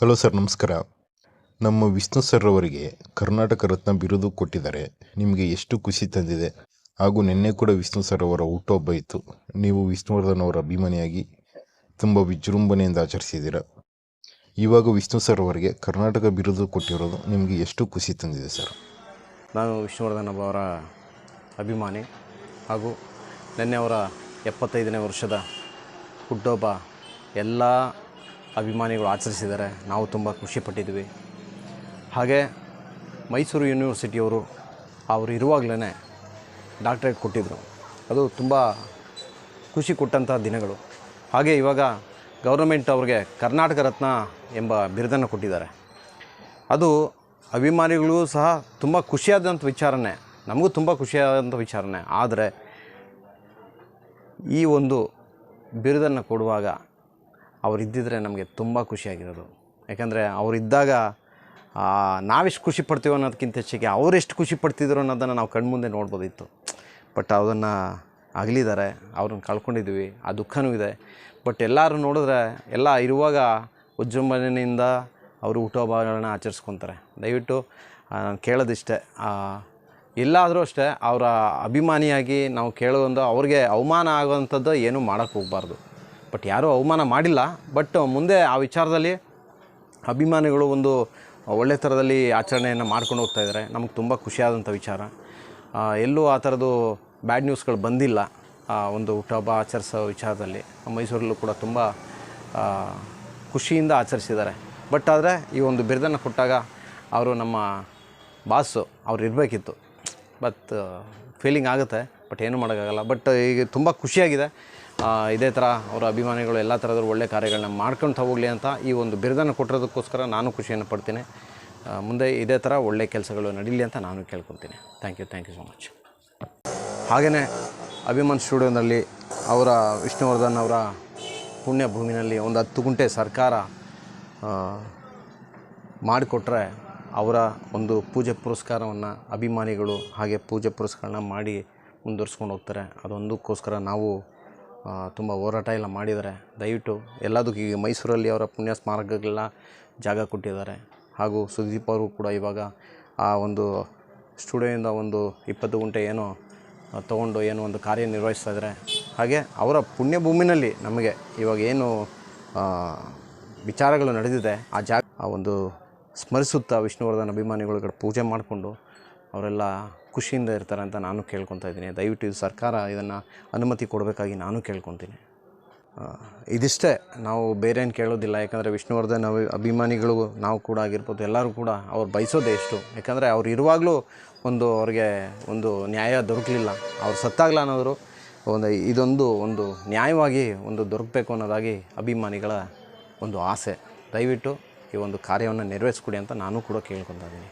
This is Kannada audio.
ಹಲೋ ಸರ್, ನಮಸ್ಕಾರ. ನಮ್ಮ ವಿಷ್ಣು ಸರ್ ಅವರಿಗೆ ಕರ್ನಾಟಕ ರತ್ನ ಬಿರುದು ಕೊಟ್ಟಿದ್ದಾರೆ. ನಿಮಗೆ ಎಷ್ಟು ಖುಷಿ ತಂದಿದೆ? ಹಾಗೂ ನಿನ್ನೆ ಕೂಡ ವಿಷ್ಣು ಸರ್ ಅವರ ಹುಟ್ಟುಹಬ್ಬ ಇತ್ತು. ನೀವು ವಿಷ್ಣುವರ್ಧನ್ ಅವರ ಅಭಿಮಾನಿಯಾಗಿ ತುಂಬ ವಿಜೃಂಭಣೆಯಿಂದ ಆಚರಿಸಿದ್ದೀರ? ಇವಾಗ ವಿಷ್ಣು ಸರ್ ಅವರಿಗೆ ಕರ್ನಾಟಕ ಬಿರುದು ಕೊಟ್ಟಿರೋದು ನಿಮಗೆ ಎಷ್ಟು ಖುಷಿ ತಂದಿದೆ ಸರ್? ನಾನು ವಿಷ್ಣುವರ್ಧನ್ ಅವರ ಅಭಿಮಾನಿ. ಹಾಗೂ ನಿನ್ನೆ ಅವರ ಎಪ್ಪತ್ತೈದನೇ ವರ್ಷದ ಹುಟ್ಟುಹಬ್ಬ ಎಲ್ಲ ಅಭಿಮಾನಿಗಳು ಆಚರಿಸಿದ್ದಾರೆ ನಾವು ತುಂಬ ಖುಷಿಪಟ್ಟಿದ್ವಿ. ಹಾಗೆ ಮೈಸೂರು ಯೂನಿವರ್ಸಿಟಿಯವರು ಅವರು ಇರುವಾಗಲೇ ಡಾಕ್ಟ್ರೇಟ್ ಕೊಟ್ಟಿದ್ದರು ಅದು ತುಂಬ ಖುಷಿ ಕೊಟ್ಟಂಥ ದಿನಗಳು. ಹಾಗೆ ಇವಾಗ ಗೌರ್ಮೆಂಟ್ ಅವ್ರಿಗೆ ಕರ್ನಾಟಕ ರತ್ನ ಎಂಬ ಬಿರುದನ್ನು ಕೊಟ್ಟಿದ್ದಾರೆ. ಅದು ಅಭಿಮಾನಿಗಳು ಸಹ ತುಂಬ ಖುಷಿಯಾದಂಥ ವಿಚಾರನೇ. ನಮಗೂ ತುಂಬ ಖುಷಿಯಾದಂಥ ವಿಚಾರನೇ. ಆದರೆ ಈ ಒಂದು ಬಿರುದನ್ನು ಕೊಡುವಾಗ ಅವರಿದ್ದಿದ್ರೆ ನಮಗೆ ತುಂಬ ಖುಷಿಯಾಗಿರೋದು ಯಾಕಂದರೆ ಅವರಿದ್ದಾಗ ನಾವೆಷ್ಟು ಖುಷಿ ಪಡ್ತೀವೋ ಅನ್ನೋದಕ್ಕಿಂತ ಹೆಚ್ಚಿಗೆ ಅವರೆಷ್ಟು ಖುಷಿ ಪಡ್ತಿದ್ರು ಅನ್ನೋದನ್ನು ನಾವು ಕಣ್ಮುಂದೆ ನೋಡ್ಬೋದಿತ್ತು. ಬಟ್ ಅದನ್ನು ಅಗಲಿದ್ದಾರೆ, ಅವ್ರನ್ನ ಕಳ್ಕೊಂಡಿದ್ವಿ ಆ ದುಃಖನೂ ಇದೆ. ಬಟ್ ಎಲ್ಲರೂ ನೋಡಿದ್ರೆ, ಎಲ್ಲ ಇರುವಾಗ ವಿಜೃಂಭಣೆಯಿಂದ ಅವರು ಹುಟ್ಟುಹಬ್ಬಗಳನ್ನ ಆಚರಿಸ್ಕೊತಾರೆ. ದಯವಿಟ್ಟು ನಾನು ಕೇಳೋದಿಷ್ಟೇ ಎಲ್ಲಾದರೂ ಅಷ್ಟೇ, ಅವರ ಅಭಿಮಾನಿಯಾಗಿ ನಾವು ಕೇಳೋದೊಂದು ಅವ್ರಿಗೆ ಅವಮಾನ ಆಗೋವಂಥದ್ದು ಏನೂ ಮಾಡೋಕ್ಕೆ ಹೋಗಬಾರ್ದು. ಬಟ್ ಯಾರೂ ಅವಮಾನ ಮಾಡಿಲ್ಲ. ಬಟ್ ಮುಂದೆ ಆ ವಿಚಾರದಲ್ಲಿ ಅಭಿಮಾನಿಗಳು ಒಂದು ಒಳ್ಳೆ ಥರದಲ್ಲಿ ಆಚರಣೆಯನ್ನು ಮಾಡ್ಕೊಂಡು ಹೋಗ್ತಾ ಇದ್ದಾರೆ. ನಮಗೆ ತುಂಬ ಖುಷಿಯಾದಂಥ ವಿಚಾರ. ಎಲ್ಲೂ ಆ ಥರದ್ದು ಬ್ಯಾಡ್ ನ್ಯೂಸ್ಗಳು ಬಂದಿಲ್ಲ. ಒಂದು ಹುಟ್ಟಹಬ್ಬ ಆಚರಿಸೋ ವಿಚಾರದಲ್ಲಿ. ಮೈಸೂರಲ್ಲೂ ಕೂಡ ತುಂಬ ಖುಷಿಯಿಂದ ಆಚರಿಸಿದ್ದಾರೆ. ಬಟ್ ಆದರೆ ಈ ಒಂದು ಬಿರುದನ್ನು ಕೊಟ್ಟಾಗ ಅವರು ನಮ್ಮ ಬಾಸು ಅವ್ರು ಇರಬೇಕಿತ್ತು. ಬಟ್ ಫೀಲಿಂಗ್ ಆಗುತ್ತೆ. ಬಟ್ ಏನು ಮಾಡೋಕ್ಕಾಗಲ್ಲ. ಬಟ್ ಈಗ ತುಂಬ ಖುಷಿಯಾಗಿದೆ. ಇದೇ ಥರ ಅವರ ಅಭಿಮಾನಿಗಳು ಎಲ್ಲ ಥರದ ಒಳ್ಳೆ ಕಾರ್ಯಗಳನ್ನ ಮಾಡ್ಕೊಳ್ತಾ ಹೋಗಲಿ ಅಂತ ಈ ಒಂದು ಬಿರುದನ್ನು ಕೊಟ್ಟಿರೋದಕ್ಕೋಸ್ಕರ ನಾನು ಖುಷಿಯನ್ನು ಪಡ್ತೀನಿ. ಮುಂದೆ ಇದೇ ಥರ ಒಳ್ಳೆ ಕೆಲಸಗಳು ನಡೀಲಿ ಅಂತ ನಾನು ಕೇಳ್ಕೊತೀನಿ thank you thank you so much ಹಾಗೆಯೇ ಅಭಿಮಾನ್ ಸ್ಟುಡಿಯೋನಲ್ಲಿ ಅವರ ವಿಷ್ಣುವರ್ಧನ್ ಅವರ ಪುಣ್ಯ ಭೂಮಿನಲ್ಲಿ ಒಂದು ಹತ್ತು ಗುಂಟೆ ಸರ್ಕಾರ ಮಾಡಿಕೊಟ್ರೆ ಅವರ ಒಂದು ಪೂಜೆ ಪುರಸ್ಕಾರವನ್ನು ಅಭಿಮಾನಿಗಳು ಹಾಗೆ ಪೂಜೆ ಪುರಸ್ಕಾರನ ಮಾಡಿ ಮುಂದುವರ್ಸ್ಕೊಂಡು ಹೋಗ್ತಾರೆ. ಅದೊಂದಕ್ಕೋಸ್ಕರ ನಾವು ತುಂಬ ಹೋರಾಟ ಎಲ್ಲ ಮಾಡಿದ್ದಾರೆ. ದಯವಿಟ್ಟು ಎಲ್ಲದಕ್ಕೂ ಈಗ ಮೈಸೂರಲ್ಲಿ ಅವರ ಪುಣ್ಯ ಸ್ಮಾರಕಗಳೆಲ್ಲ ಜಾಗ ಕೊಟ್ಟಿದ್ದಾರೆ. ಹಾಗೂ ಸುದೀಪ್ ಅವರು ಕೂಡ ಇವಾಗ ಆ ಒಂದು ಸ್ಟುಡಿಯೋಯಿಂದ ಒಂದು ಇಪ್ಪತ್ತು ಗಂಟೆ ಏನೋ ತಗೊಂಡು ಏನೋ ಒಂದು ಕಾರ್ಯನಿರ್ವಹಿಸ್ತಾ ಇದ್ದಾರೆ. ಹಾಗೆ ಅವರ ಪುಣ್ಯಭೂಮಿನಲ್ಲಿ ನಮಗೆ ಇವಾಗ ಏನು ವಿಚಾರಗಳು ನಡೆದಿದೆ, ಆ ಜಾಗ ಆ ಒಂದು ಸ್ಮರಿಸುತ್ತಾ ವಿಷ್ಣುವರ್ಧನ್ ಅಭಿಮಾನಿಗಳು ಪೂಜೆ ಮಾಡಿಕೊಂಡು ಅವರೆಲ್ಲ ಖುಷಿಯಿಂದ ಇರ್ತಾರೆ ಅಂತ ನಾನು ಕೇಳ್ಕೊತಾ ಇದ್ದೀನಿ. ದಯವಿಟ್ಟು ಇದು ಸರ್ಕಾರ ಇದನ್ನು ಅನುಮತಿ ಕೊಡಬೇಕಾಗಿ ನಾನು ಕೇಳ್ಕೊತೀನಿ. ಇದಿಷ್ಟೇ, ನಾವು ಬೇರೆ ಏನು ಕೇಳೋದಿಲ್ಲ. ಯಾಕಂದರೆ ವಿಷ್ಣುವರ್ಧನ್ ಅಭಿ ಅಭಿಮಾನಿಗಳು ನಾವು ಕೂಡ ಆಗಿರ್ಬೋದು, ಎಲ್ಲರೂ ಕೂಡ ಅವ್ರು ಬಯಸೋದೇ ಎಷ್ಟು ಯಾಕಂದರೆ ಅವ್ರು ಇರುವಾಗಲೂ ಒಂದು ಅವ್ರಿಗೆ ಒಂದು ನ್ಯಾಯ ದೊರಕಲಿಲ್ಲ. ಅವ್ರು ಸತ್ತಾಗಲ್ಲ ಅನ್ನೋರು ಒಂದು ಇದೊಂದು ಒಂದು ನ್ಯಾಯವಾಗಿ ಒಂದು ದೊರಕಬೇಕು ಅನ್ನೋದಾಗಿ ಅಭಿಮಾನಿಗಳ ಒಂದು ಆಸೆ. ದಯವಿಟ್ಟು ಈ ಒಂದು ಕಾರ್ಯವನ್ನು ನೆರವೇರಿಸ್ಕೊಡಿ ಅಂತ ನಾನು ಕೂಡ ಕೇಳ್ಕೊತಾ ಇದ್ದೀನಿ.